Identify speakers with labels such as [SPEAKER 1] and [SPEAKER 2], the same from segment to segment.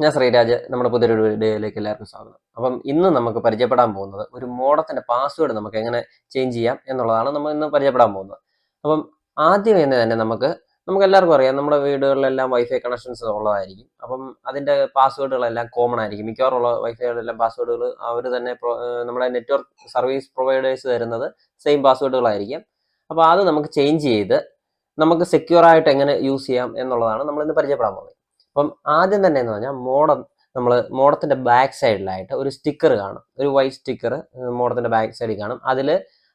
[SPEAKER 1] ഞാൻ ശ്രീരാജ് നമ്മുടെ പുതിയൊരു വീഡിയോയിലേക്ക് എല്ലാവർക്കും സ്വാഗതം. അപ്പം ഇന്ന് നമുക്ക് പരിചയപ്പെടാൻ പോകുന്നത് ഒരു മോഡത്തിന്റെ പാസ്വേഡ് നമുക്ക് എങ്ങനെ ചേഞ്ച് ചെയ്യാം എന്നുള്ളതാണ് നമ്മൾ ഇന്ന് പരിചയപ്പെടാൻ പോകുന്നത്. അപ്പം ആദ്യം തന്നെ നമുക്ക് നമുക്ക് എല്ലാവർക്കും അറിയാം നമ്മുടെ വീടുകളിലെല്ലാം വൈഫൈ കണക്ഷൻസ് ഉള്ളതായിരിക്കും. അപ്പം അതിന്റെ പാസ്വേഡുകളെല്ലാം കോമൺ ആയിരിക്കും. മിക്കവാറും ഉള്ള വൈഫൈകളിലെല്ലാം പാസ്വേഡുകൾ അവർ തന്നെ നമ്മുടെ നെറ്റ്വർക്ക് സർവീസ് പ്രൊവൈഡേഴ്സ് തരുന്നത് സെയിം പാസ്വേഡുകളായിരിക്കും അപ്പോൾ അത് നമുക്ക് ചേഞ്ച് ചെയ്ത് നമുക്ക് സെക്യൂർ ആയിട്ട് എങ്ങനെ യൂസ് ചെയ്യാം എന്നുള്ളതാണ് നമ്മൾ ഇന്ന് പരിചയപ്പെടാൻ പോകുന്നത്. അപ്പം ആദ്യം തന്നെ എന്ന് പറഞ്ഞാൽ മോഡം നമ്മൾ മോഡത്തിന്റെ ബാക്ക് സൈഡിലായിട്ട് ഒരു സ്റ്റിക്കർ കാണും. ഒരു വൈറ്റ് സ്റ്റിക്കർ മോഡത്തിന്റെ ബാക്ക് സൈഡിൽ കാണും. അതിൽ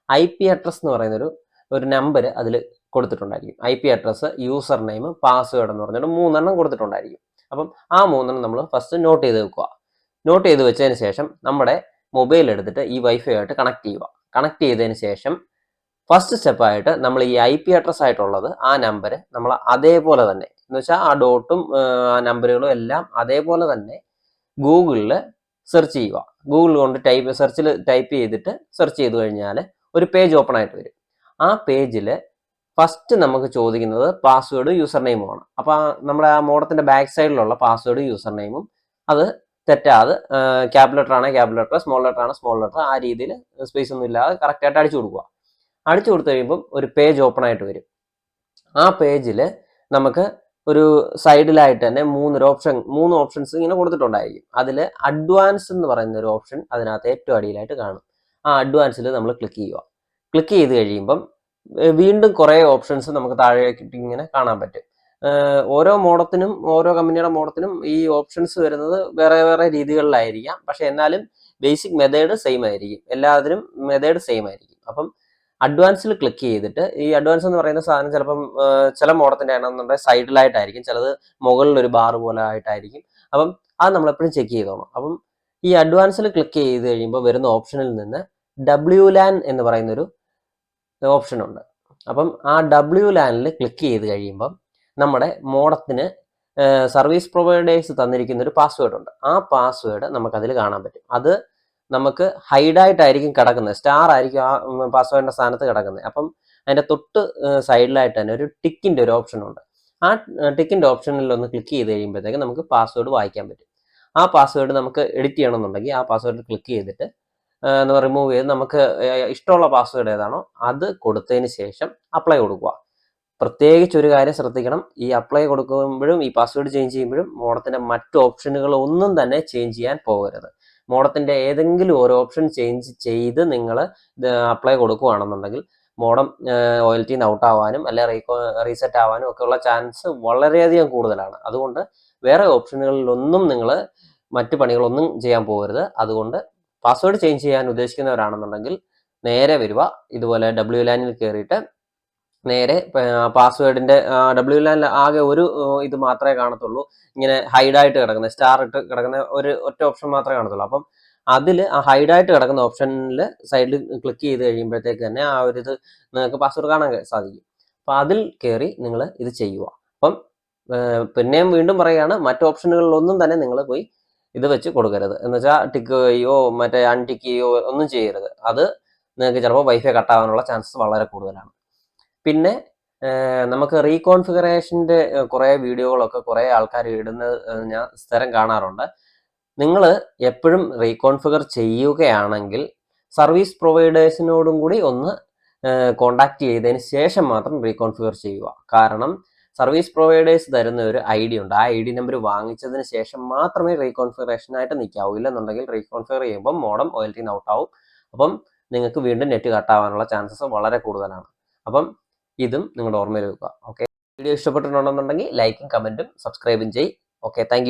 [SPEAKER 1] ഐ പി അഡ്രസ് എന്ന് പറയുന്നൊരു ഒരു നമ്പർ അതിൽ കൊടുത്തിട്ടുണ്ടായിരിക്കും. I P address username password എന്ന് പറഞ്ഞിട്ട് മൂന്നെണ്ണം കൊടുത്തിട്ടുണ്ടായിരിക്കും. അപ്പം ആ മൂന്നെണ്ണം നമ്മൾ ഫസ്റ്റ് നോട്ട് ചെയ്ത് വെക്കുക. നോട്ട് ചെയ്ത് വെച്ചതിന് ശേഷം നമ്മുടെ മൊബൈൽ എടുത്തിട്ട് ഈ വൈഫൈ ആയിട്ട് കണക്ട് ചെയ്യുക. കണക്ട് ചെയ്തതിന് ശേഷം ഫസ്റ്റ് സ്റ്റെപ്പായിട്ട് നമ്മൾ ഈ ഐ പി അഡ്രസ് ആയിട്ടുള്ളത് ആ നമ്പർ നമ്മൾ അതേപോലെ തന്നെ എന്ന് വെച്ചാൽ ആ ഡോട്ടും ആ നമ്പറുകളും എല്ലാം അതേപോലെ തന്നെ ഗൂഗിളിൽ സെർച്ച് ചെയ്യുക. ഗൂഗിൾ കൊണ്ട് ടൈപ്പ് സെർച്ചിൽ ടൈപ്പ് ചെയ്തിട്ട് സെർച്ച് ചെയ്ത് കഴിഞ്ഞാൽ ഒരു പേജ് ഓപ്പൺ ആയിട്ട് വരും. ആ പേജിൽ ഫസ്റ്റ് നമുക്ക് ചോദിക്കുന്നത് പാസ്വേഡ് യൂസർ നെയിമുമാണ് അപ്പോൾ നമ്മുടെ ആ മോഡത്തിന്റെ ബാക്ക് സൈഡിലുള്ള പാസ്വേഡ് യൂസർ നെയിമും അത് തെറ്റാതെ ക്യാപ് ലെറ്റർ ആണ് ക്യാപ് ലെറ്റർ സ്മോൾ ലെറ്റർ ആണ് സ്മോൾ ലെറ്റർ ആ രീതിയിൽ സ്പേസ് ഒന്നും ഇല്ലാതെ കറക്റ്റ് ആയിട്ട് അടിച്ചു കൊടുക്കുക. അടിച്ചു കൊടുത്തു കഴിയുമ്പം ഒരു പേജ് ഓപ്പൺ ആയിട്ട് വരും. ആ പേജിൽ നമുക്ക് ഒരു സൈഡിലായിട്ട് തന്നെ മൂന്നൊരു ഓപ്ഷൻ മൂന്ന് ഓപ്ഷൻസ് ഇങ്ങനെ കൊടുത്തിട്ടുണ്ടായിരിക്കും. അതിൽ അഡ്വാൻസ് എന്ന് പറയുന്ന ഒരു ഓപ്ഷൻ അതിനകത്ത് ഏറ്റവും അടിയിലായിട്ട് കാണും. ആ അഡ്വാൻസിൽ നമ്മൾ ക്ലിക്ക് ചെയ്യുക. ക്ലിക്ക് ചെയ്ത് കഴിയുമ്പം വീണ്ടും കുറേ ഓപ്ഷൻസ് നമുക്ക് താഴേക്ക് ഇങ്ങനെ കാണാൻ പറ്റും. ഓരോ മോഡത്തിനും ഓരോ കമ്പനിയുടെ മോഡത്തിനും ഈ ഓപ്ഷൻസ് വരുന്നത് വേറെ വേറെ രീതികളിലായിരിക്കാം. പക്ഷെ എന്നാലും ബേസിക് മെത്തേഡ് സെയിം ആയിരിക്കും. എല്ലാത്തിനും മെത്തേഡ് സെയിം ആയിരിക്കും. അപ്പം അഡ്വാൻസിൽ ക്ലിക്ക് ചെയ്തിട്ട് ഈ അഡ്വാൻസ് എന്ന് പറയുന്ന സാധനം ചിലപ്പം ചില മോഡത്തിന്റെ ആണെന്നുണ്ടെങ്കിൽ സൈഡിലായിട്ടായിരിക്കും ചിലത് മുകളിൽ ഒരു ബാർ പോലെ ആയിട്ടായിരിക്കും. അപ്പം അത് നമ്മളെപ്പോഴും ചെക്ക് ചെയ്തോണം. അപ്പം ഈ അഡ്വാൻസിൽ ക്ലിക്ക് ചെയ്ത് കഴിയുമ്പോൾ വരുന്ന ഓപ്ഷനിൽ നിന്ന് ഡബ്ല്യു ലാൻ എന്ന് പറയുന്നൊരു ഓപ്ഷൻ ഉണ്ട് അപ്പം ആ ഡബ്ല്യു ലാനിൽ ക്ലിക്ക് ചെയ്ത് കഴിയുമ്പം നമ്മുടെ മോഡത്തിന് സർവീസ് പ്രൊവൈഡേഴ്സ് തന്നിരിക്കുന്ന ഒരു പാസ്വേഡ് ഉണ്ട്. ആ പാസ്വേഡ് നമുക്കതിൽ കാണാൻ പറ്റും. അത് നമുക്ക് ഹൈഡായിട്ടായിരിക്കും കിടക്കുന്നത്. സ്റ്റാർ ആയിരിക്കും ആ പാസ്വേഡിന്റെ സ്ഥാനത്ത് കിടക്കുന്നത്. അപ്പം അതിന്റെ തൊട്ട് സൈഡിലായിട്ട് തന്നെ ഒരു ടിക്കിന്റെ ഒരു ഓപ്ഷൻ ഉണ്ട്. ആ ടിക്കിന്റെ ഓപ്ഷനിൽ ഒന്ന് ക്ലിക്ക് ചെയ്ത് കഴിയുമ്പോഴത്തേക്ക് നമുക്ക് പാസ്വേഡ് വായിക്കാൻ പറ്റും. ആ പാസ്വേഡ് നമുക്ക് എഡിറ്റ് ചെയ്യണമെന്നുണ്ടെങ്കിൽ ആ പാസ്വേഡ് ക്ലിക്ക് ചെയ്തിട്ട് റിമൂവ് ചെയ്ത് നമുക്ക് ഇഷ്ടമുള്ള പാസ്വേഡ് ഏതാണോ അത് കൊടുത്തതിന് ശേഷം അപ്ലൈ കൊടുക്കുക. പ്രത്യേകിച്ച് ഒരു കാര്യം ശ്രദ്ധിക്കണം. ഈ അപ്ലൈ കൊടുക്കുമ്പോഴും ഈ പാസ്വേഡ് ചേഞ്ച് ചെയ്യുമ്പോഴും മോഡത്തിന്റെ മറ്റ് ഓപ്ഷനുകൾ ഒന്നും തന്നെ ചേഞ്ച് ചെയ്യാൻ പോകരുത്. മോഡത്തിന്റെ ഏതെങ്കിലും ഒരു ഓപ്ഷൻ ചേഞ്ച് ചെയ്ത് നിങ്ങൾ അപ്ലൈ കൊടുക്കുകയാണെന്നുണ്ടെങ്കിൽ മോഡം നിന്ന് ഔട്ട് ആവാനും അല്ലെ റീകോ റീസെറ്റ് ആവാനും ഒക്കെയുള്ള ചാൻസ് വളരെയധികം കൂടുതലാണ്. അതുകൊണ്ട് വേറെ ഓപ്ഷനുകളിലൊന്നും നിങ്ങൾ മറ്റു പണികളൊന്നും ചെയ്യാൻ പോകരുത്. അതുകൊണ്ട് പാസ്വേഡ് ചേഞ്ച് ചെയ്യാൻ ഉദ്ദേശിക്കുന്നവരാണെന്നുണ്ടെങ്കിൽ നേരെ വരിക. ഇതുപോലെ ഡബ്ല്യു ലാനിൽ കയറിയിട്ട് നേരെ പാസ്വേഡിന്റെ ഡബ്ല്യു ലാനിൽ ആകെ ഒരു ഇത് മാത്രമേ കാണത്തുള്ളൂ. ഇങ്ങനെ ഹൈഡായിട്ട് കിടക്കുന്ന സ്റ്റാർ ഇട്ട് കിടക്കുന്ന ഒരു ഒറ്റ ഓപ്ഷൻ മാത്രമേ കാണത്തുള്ളൂ. അപ്പം അതിൽ ആ ഹൈഡായിട്ട് കിടക്കുന്ന ഓപ്ഷനിൽ സൈഡിൽ ക്ലിക്ക് ചെയ്ത് കഴിയുമ്പോഴത്തേക്ക് തന്നെ ആ ഒരു ഇത് നിങ്ങൾക്ക് പാസ്വേഡ് കാണാൻ സാധിക്കും. അപ്പം അതിൽ കയറി നിങ്ങൾ ഇത് ചെയ്യുക. അപ്പം പിന്നെയും വീണ്ടും പറയുകയാണ് മറ്റു ഓപ്ഷനുകളിലൊന്നും തന്നെ നിങ്ങൾ പോയി ഇത് വെച്ച് കൊടുക്കരുത്. എന്ന് വെച്ചാൽ ടിക്ക് ചെയ്യുകയോ മറ്റേ അൺടിക്ക് ചെയ്യുകയോ ഒന്നും ചെയ്യരുത്. അത് നിങ്ങൾക്ക് ചിലപ്പോൾ വൈഫൈ കട്ടാവാനുള്ള ചാൻസസ് വളരെ കൂടുതലാണ്. പിന്നെ നമുക്ക് റീകോൺഫിഗറേഷന്റെ കുറേ വീഡിയോകളൊക്കെ കുറേ ആൾക്കാർ ഇടുന്നത് ഞാൻ സ്ഥിരം കാണാറുണ്ട്. നിങ്ങൾ എപ്പോഴും റീകോൺഫിഗർ ചെയ്യുകയാണെങ്കിൽ സർവീസ് പ്രൊവൈഡേഴ്സിനോടും കൂടി ഒന്ന് കോണ്ടാക്ട് ചെയ്തതിന് ശേഷം മാത്രം റീകോൺഫിഗർ ചെയ്യുക. കാരണം സർവീസ് പ്രൊവൈഡേഴ്സ് തരുന്ന ഒരു ഐ ഡി ഉണ്ട്. ആ ഐ ഡി നമ്പർ വാങ്ങിച്ചതിന് ശേഷം മാത്രമേ റീകോൺഫിഗറേഷനായിട്ട് നിൽക്കാവൂ. ഇല്ലെന്നുണ്ടെങ്കിൽ റീകോൺഫിഗർ ചെയ്യുമ്പോൾ മോഡം ഓയിൽറ്റിൻ ഔട്ട് ആവും. അപ്പം നിങ്ങൾക്ക് വീണ്ടും നെറ്റ് കട്ടാവാനുള്ള ചാൻസസ് വളരെ കൂടുതലാണ്. അപ്പം ഇതും നിങ്ങളുടെ ഓർമ്മയിൽ വെക്കുക. ഓക്കെ? വീഡിയോ ഇഷ്ടപ്പെട്ടിട്ടുണ്ടെന്നുണ്ടെങ്കിൽ ലൈക്കും കമന്റും സബ്സ്ക്രൈബും ചെയ്യും. Okay thank